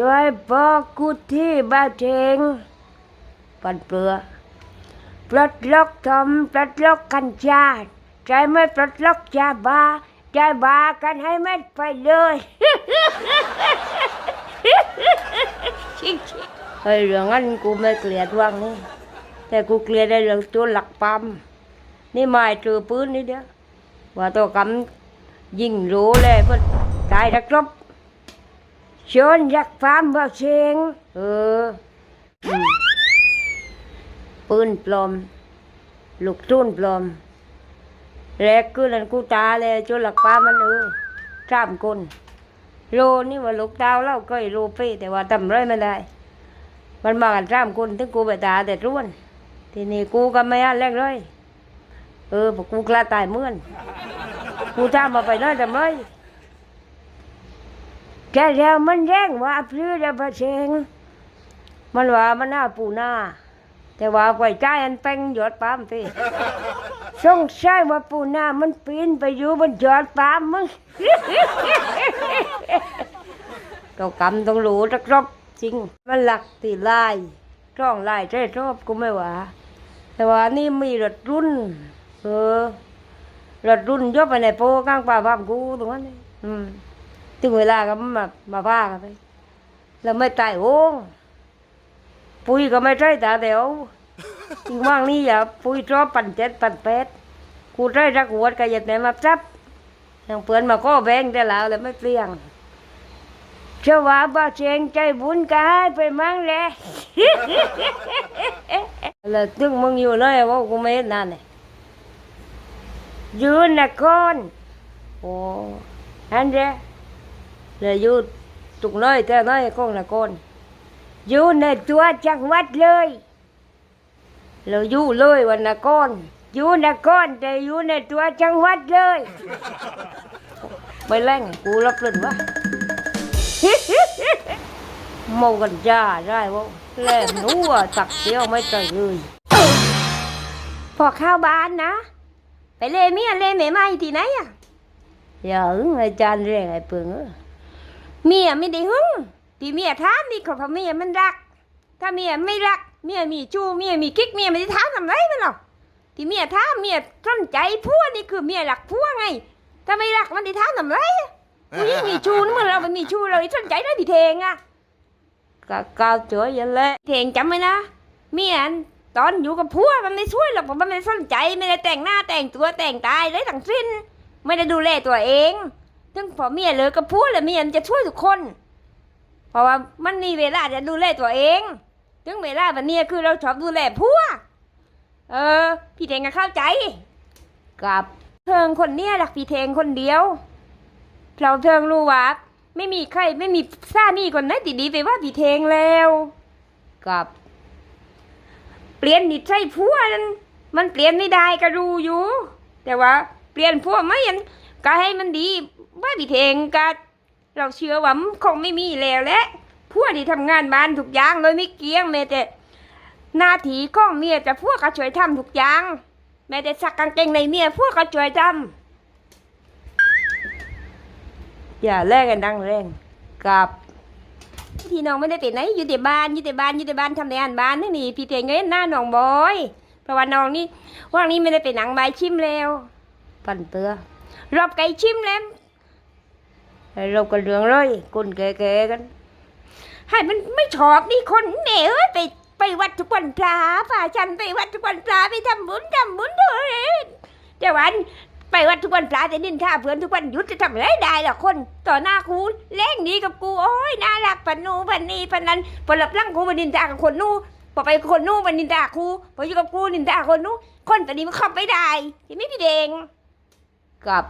ช่วยบอกกูที่บ้านเชงปันเปลือปลดล็อกทอมปลดล็อกกัญชาใจไม่ปลดล็อกยาบ้าใจบ้ากันให้เม็ดไปเลยเฮ้ยเรื่องนั้นกูไม่เกลียดว่างนี่แต่กูเกลียดในเรื่องตัวหลักปั๊มนี่หมายถือปืนนี่เดียวว่าตัวกำยิงรู้เลยเพื่อตายนักรบ ชนยักฟาร์มบอกเชงเออปืนปลอม ลูกตุ้นปลอมแรกคือนั่นกูตาเลยจนหลักป้ามันเออสามคนโลนี่ว่าลูกดาวเล่าก็ไอโลเป้แต่ว่าทำไรไม่ได้ มันมากันสามคนถึงกูไปตาแต่ร่วน ทีนี้กูก็ไม่อ่านแรงเลย เออพอกูกล้าตายเมื่อน กูทำมาไปน้อยทำไร แกแล้วมันแย่งว่าพลือแล้วประเชงมันว่ามันหน้าปูหน้า แต่ว่าไว้ใจอันเป็นยอดปามพี่สงสัยว่าปูหน้ามันปีนไปอยู่บนยอดปามมึงก็กำต้องรู้จักรบจริง มันหลักตีลายจ้องลายใจชอบกูไม่ว่า แต่ว่านี่มีรถรุ่น เออรถรุ่นยกไปในโปกลางป่าบ้ามกูตรงนั้นนี่อืม ถึงเวลาก็มามาว่ากันไปแล้วไม่ตายโอ้ปุ้ยก็ไม่ใช่ตาเดียวจริงว่างนี่อย่าปุ้ยชอบปั่นเจ็ดปั่นแปดกูใช้รักหัวก็อย่าแต่มาจับยังเปื่อนมาก็แบงแต่แล้วเลยไม่เปลี่ยงเชื่อว่าบ้าเชงใจบุญกายไปมั่งแหละแล้วตึงมึงอยู่เลยว่ากูไม่เห็นนั่นเลยยืนนะคนโอ้อันเดีย เลยอยู่ตุกน้อยแต่น้อยของนครอยู่ในตัวจังหวัดเลยเราอยู่เลยวันนครอยู่นครแต่อยู่ในตัวจังหวัดเลยไม่แรงกูรับเล่นวะเมากันจ้าได้วะแล่หนัวตักเดียวไม่ใจเลยพอข้าวบ้านนะ ไปเล่เมียเล่แม่ไม้ที่ไหนอะอย่าหึงอาจารย์เรียกไอ้เปิงเออ เมียไม่ได้หึงที่เมียถามนี่เขาเขาเมียมันรัก ถ้าเมียไม่รัก เมียมีชู้เมียมีกิ๊กเมียไม่ได้ถามทำไรมันหรอกที่เมียถามเมียสนใจผัวนี่คือเมียรักผัวไง ถ้าไม่รักมันได้ถามทำไรผู้หญิงมีชู้นี่เมื่อเราไม่มีชู้เราสนใจได้ที่เทงอะก็ก้าวเจออย่าเลยเทงจำไว้นะเมียนตอนอยู่กับผัวมันไม่ช่วยหรอกเพราะมันไม่สนใจไม่ได้แต่งหน้าแต่งตัวแต่งกายเลยทั้งสิ้น ไม่ได้ดูแลตัวเอง ถึงพอเมียเลิกกับผัวแล้วเมียมันจะช่วยทุกคน เพราะว่ามันมีเวลาจะดูแลตัวเองถึงเวลาแบบนี้คือเราชอบดูแลผัวเออ พี่เทงก็เข้าใจ กับเทิงคนเนี้ยรักพี่เทงคนเดียวเราเทิงรู้ว่าไม่มีใครไม่มีสามีคนไหนติดีไปว่าพี่เทงแล้ว กับ เปลี่ยนนิสัยผัวนั้นมันเปลี่ยนไม่ได้ก็รู้อยู่ แต่ว่าเปลี่ยนผัวไม่ยัน ก็ให้มันดีว่าพี่เทงก็เราเชื่อว่ามันคงไม่มีแล้วแหละผัวที่ทำงานบ้านทุกอย่างโดยไม่เกี้ยงแม้แต่หน้าที่ของเมียจะพวกก็ช่วยทำทุกอย่างแม้แต่ซักกางเกงในเมียพวกก็ช่วยทำอย่าแลกกันดังแรงกับพี่น้องไม่ได้ไปไหนอยู่แต่บ้านอยู่แต่บ้านอยู่แต่บ้านทำในงานบ้านนี่นี่พี่เทงเงินหน้าน้องบอยเพราะว่าน้องนี่ว่างนี้ไม่ได้ไปหนังใบชิมแล้วปั่นเตือ รอบไก่ชิมแล้วเราก็เรื่องเลยคนแก่ๆกัน ให้มันไม่ชอบนี่คนแม่อยไปไปวัดทุกวันพระป่าฉันไปวัดทุกวันพระไปทำบุญทำบุญด้วยแต่วันไปวัดทุกวันพระแต่นินท่าเพื่อนทุกวันหยุดจะทำอะไรได้ล่ะคน ต่อหน้ากูเล่งดีกับกูโอ้ยน่ารักปันนูปันนีปันนั้นพอหลับร่างกูมันนินทากับคนนู้นพอไปคนนู้นมันนินทากูพออยู่กับกูนินทาคนนู้คนตอนนี้มันเข้าไปได้ที่ไม่พี่เดง กับ